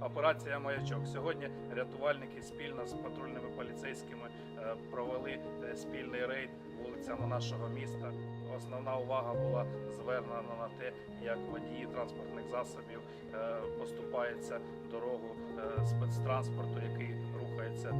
Операція Маячок. Сьогодні рятувальники спільно з патрульними поліцейськими е, провели е, спільний рейд вулицями нашого міста. Основна увага була звернена на те, як водії транспортних засобів е, поступаються дорогу спецтранспорту, який рухається